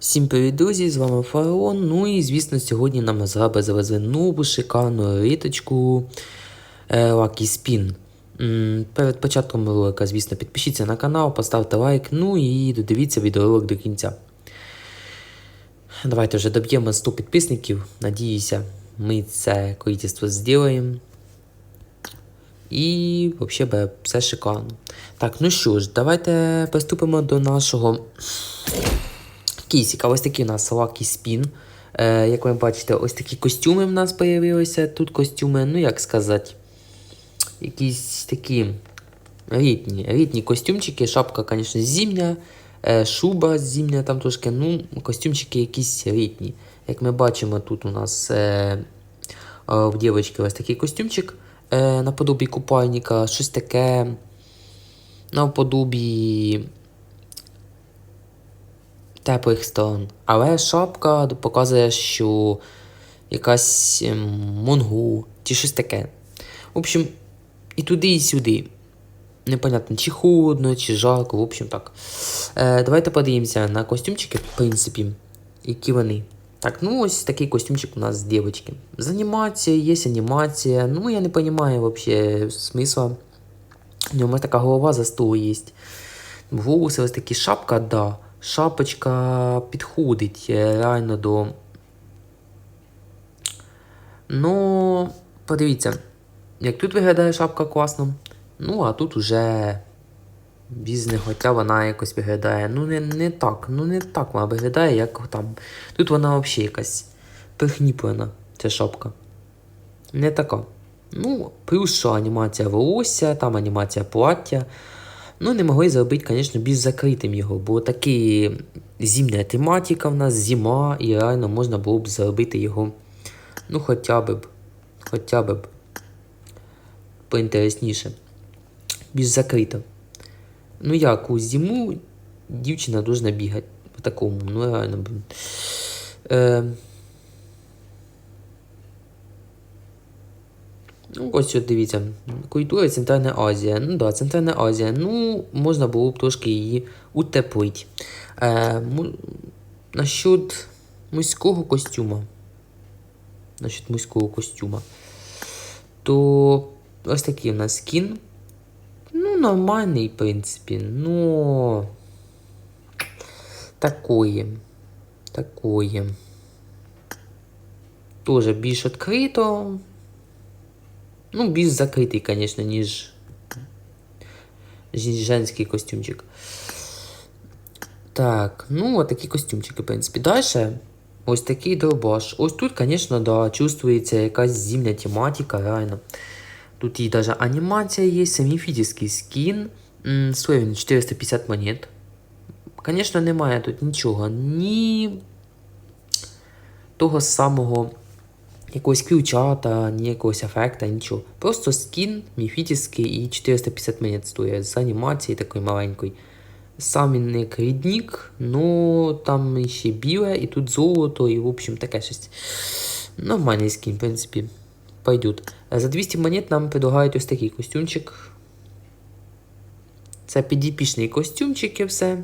Всім привіт, друзі! З вами Фараон. Ну і звісно, сьогодні нам зраби завезли нову шикарну риточку е, Lucky Spin. Перед початком ролика, звісно, підпишіться на канал, поставте лайк, ну і додивіться відеоролик до кінця. Давайте вже доб'ємо 100 підписників. Надіюся, ми це количество зробимо. І взагалі все шикарно. Так, ну що ж, давайте приступимо до нашого Кейсик, а ось такий у нас Lucky Spin. Е, як ви бачите, ось такі костюми в нас з'явилися. Тут костюми, ну як сказати, якісь такі літні, літні костюмчики. Шапка, звісно, зимня, е, шуба зимня там трошки, ну, костюмчики якісь літні. Як ми бачимо, тут у нас е, е, в дівчинки ось такий костюмчик е, наподобі купальника, щось таке наподобі теплих сторон. Але шапка показує, що якась ем, монгу чи щось таке. В общем, і туди, і сюди. Непонятно, чи холодно, чи жарко, в общем так. Е, давайте подивимося на костюмчики, в принципі, які вони. Так, ну ось такий костюмчик у нас з дівчинки. З анімацією, є анімація. Ну, я не розумію вообще смисла. У нього така голова за стол є. Волоси ось такі шапка, да. Шапочка підходить е, реально до. Ну, подивіться, як тут виглядає шапка класно. Ну, а тут уже бізнес, хоча вона якось виглядає. Ну, не, не так. Ну, не так вона виглядає, як там. Тут вона взагалі якась прихніплена, ця шапка. Не така. Ну, плюс що анімація волосся, там анімація плаття. Ну, не могли зробити, звісно, більш закритим його, бо таки зімня тематика в нас, зима, і реально можна було б зробити його, ну, хоча б, хоча б поінтересніше. Більш закрито. Ну, як у зиму дівчина должна бігати по такому, ну реально, блін. Е, ось от дивіться, культура Центральна Азія. Ну да, Центральна Азія. Ну, можна було б трошки її утеплити. Е. Насчет мужського костюма. Насчет мужського костюма. То ось такий у нас скін. Ну, нормальний, в принципі. Ну. Такої. Такої. Тоже більш відкрито. Ну, більш закритий, звісно, ніж женський костюмчик. Так, ну, от такі костюмчики, в принципі. Далі ось такий дробаш. Ось тут, звісно, да, чувствується якась зимня тематика, реально. Тут і навіть анімація є, семіфітівський скін. Він 450 монет. Звісно, немає тут нічого. Ні того самого якогось ключата, ні якогось ефекта, нічого. Просто скін міфітівський і 450 монет стоїть з анімації такої маленької. Сам він як рідник, ну там ще біле, і тут золото, і в общем таке щось. Нормальний скін, в принципі, пойдет. За 200 монет нам предлагають ось такий костюмчик. Це підіпічний костюмчик і все.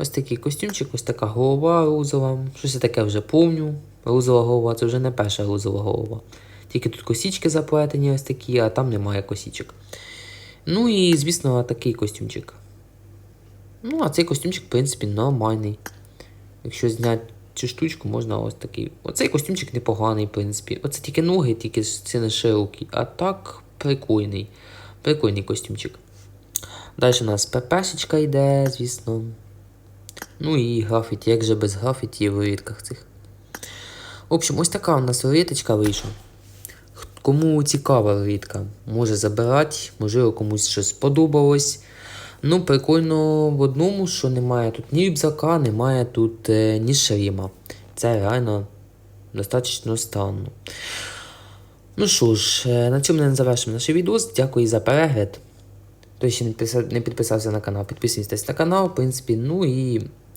Ось такий костюмчик, ось така голова розова. Щось я таке вже помню. Розова голова це вже не перша розова голова. Тільки тут косічки заплетені ось такі, а там немає косічок. Ну і, звісно, такий костюмчик. Ну, а цей костюмчик, в принципі, нормальний. Якщо зняти цю штучку, можна ось такий. Оцей костюмчик непоганий, в принципі. Оце тільки ноги, тільки це не широкі. А так, прикольний. Прикольний костюмчик. Далі у нас ППшечка йде, звісно. Ну і графіті, як же без графіті в рідках цих. В общем, ось така у нас риточка вийшла. Кому цікава рідка, може забирати, можливо, комусь щось сподобалось. Ну, прикольно в одному, що немає тут ні рюкзака, немає тут е, ні шріма. Це реально достатньо странно. Ну що ж, е, на цьому не завершимо наш відос. Дякую за перегляд. Хто ще не підписався на канал, підписуйтесь на канал, в принципі. Ну і